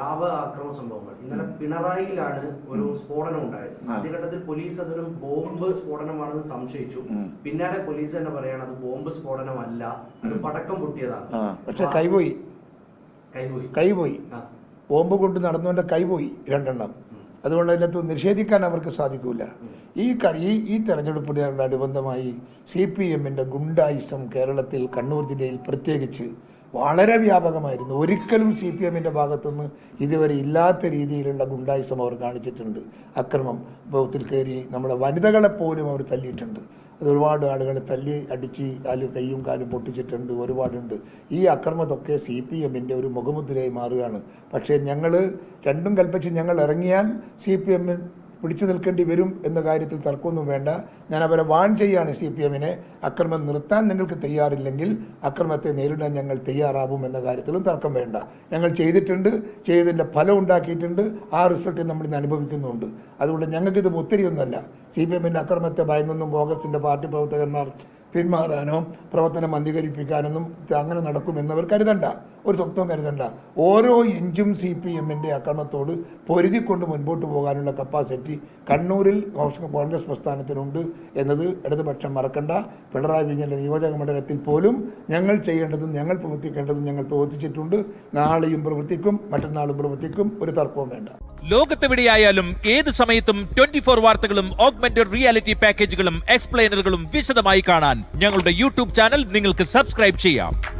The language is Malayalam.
വ്യാപക ആക്രമണ സംഭവങ്ങൾ. ഇന്നലെ പിണറായിയിലാണ് ഒരു സ്ഫോടനം ഉണ്ടായത്. ആദ്യഘട്ടത്തിൽ പോലീസ് അതൊരു ബോംബ് സ്ഫോടനമാണെന്ന് സംശയിച്ചു. പിന്നാലെ പോലീസ് തന്നെ പറയാണ് അത് ബോംബ് സ്ഫോടനമല്ല അത് പടക്കം പൊട്ടിയതാണ്. പക്ഷെ കൈപോയി. കൈപോയി. കൈപോയി. ബോംബ് കൊണ്ട് നടന്നുകൊണ്ട് കൈപോയി രണ്ടെണ്ണം. അതുകൊണ്ട് അതിനകത്ത് നിഷേധിക്കാൻ അവർക്ക് സാധിക്കില്ല ഈ കഴി ഈ ഈ തെരഞ്ഞെടുപ്പിനോടനുബന്ധമായി സി പി എമ്മിന്റെ ഗുണ്ടായിസം കേരളത്തിൽ കണ്ണൂർ ജില്ലയിൽ പ്രത്യേകിച്ച് വളരെ വ്യാപകമായിരുന്നു. ഒരിക്കലും സി പി എമ്മിന്റെ ഭാഗത്തുനിന്ന് ഇതുവരെ ഇല്ലാത്ത രീതിയിലുള്ള ഗുണ്ടായിസം അവർ കാണിച്ചിട്ടുണ്ട്. അക്രമം ബൗത്തിൽ കയറി നമ്മളെ വനിതകളെ പോലും അവർ തല്ലിയിട്ടുണ്ട്. അത് ഒരുപാട് ആളുകളെ തല്ലി അടിച്ച് കാൽ കൈയും കാലും പൊട്ടിച്ചിട്ടുണ്ട്. ഒരുപാടുണ്ട്. ഈ അക്രമത്തൊക്കെ സി പി എമ്മിന്റെ ഒരു മുഖമുദ്രയായി മാറുകയാണ്. പക്ഷേ ഞങ്ങൾ രണ്ടും കൽപ്പിച്ച് ഞങ്ങൾ ഇറങ്ങിയാൽ സി പി എമ്മിൽ പിടിച്ചു നിൽക്കേണ്ടി വരും എന്ന കാര്യത്തിൽ തർക്കമൊന്നും വേണ്ട. ഞാൻ അവരെ വാൺ ചെയ്യാണ് സി പി എമ്മിനെ. അക്രമം നിർത്താൻ നിങ്ങൾക്ക് തയ്യാറില്ലെങ്കിൽ അക്രമത്തെ നേരിടാൻ ഞങ്ങൾ തയ്യാറാവും എന്ന കാര്യത്തിലും തർക്കം വേണ്ട. ഞങ്ങൾ ചെയ്തിട്ടുണ്ട്. ചെയ്തതിന്റെ ഫലം ഉണ്ടാക്കിയിട്ടുണ്ട്. ആ റിസൾട്ട് നമ്മൾ ഇന്ന് അനുഭവിക്കുന്നുണ്ട്. അതുകൊണ്ട് ഞങ്ങൾക്കിത് ഒത്തിരിയൊന്നുമല്ല സി പി എമ്മിന്റെ അക്രമത്തെ ഭയന്നൊന്നും കോൺഗ്രസിന്റെ പാർട്ടി പ്രവർത്തകന്മാർ പിന്മാറാനോ പ്രവർത്തനം മന്ദീകരിപ്പിക്കാനൊന്നും അങ്ങനെ നടക്കുമെന്നവർ കരുതണ്ട. ഒരു സ്വപ്നം കരുതണ്ട ഓരോ ഇഞ്ചും സി പി എമ്മിന്റെ അക്രമത്തോട് പൊരുതിക്കൊണ്ട് മുൻപോട്ട് പോകാനുള്ള കപ്പാസിറ്റി കണ്ണൂരിൽ കോൺഗ്രസ് പ്രസ്ഥാനത്തിനുണ്ട് എന്നത് ഇടതുപക്ഷം മറക്കണ്ട. പിണറായി വിജയന്റെ നിയോജക മണ്ഡലത്തിൽ പോലും ഞങ്ങൾ ചെയ്യേണ്ടതും ഞങ്ങൾ പ്രവർത്തിക്കേണ്ടതും ഞങ്ങൾ പ്രവർത്തിച്ചിട്ടുണ്ട്. നാളെയും പ്രവർത്തിക്കും മറ്റന്നാളും പ്രവർത്തിക്കും ഒരു തർക്കവും വേണ്ട. ലോകത്തെവിടെയായാലും ഏത് സമയത്തും ട്വന്റി ഫോർ വാർത്തകളും ഓഗ്മെന്റഡ് റിയാലിറ്റി പാക്കേജുകളും എക്സ്പ്ലെയിനറുകളും വിശദമായി കാണാൻ ഞങ്ങളുടെ യൂട്യൂബ് ചാനൽ നിങ്ങൾക്ക് സബ്സ്ക്രൈബ് ചെയ്യാം.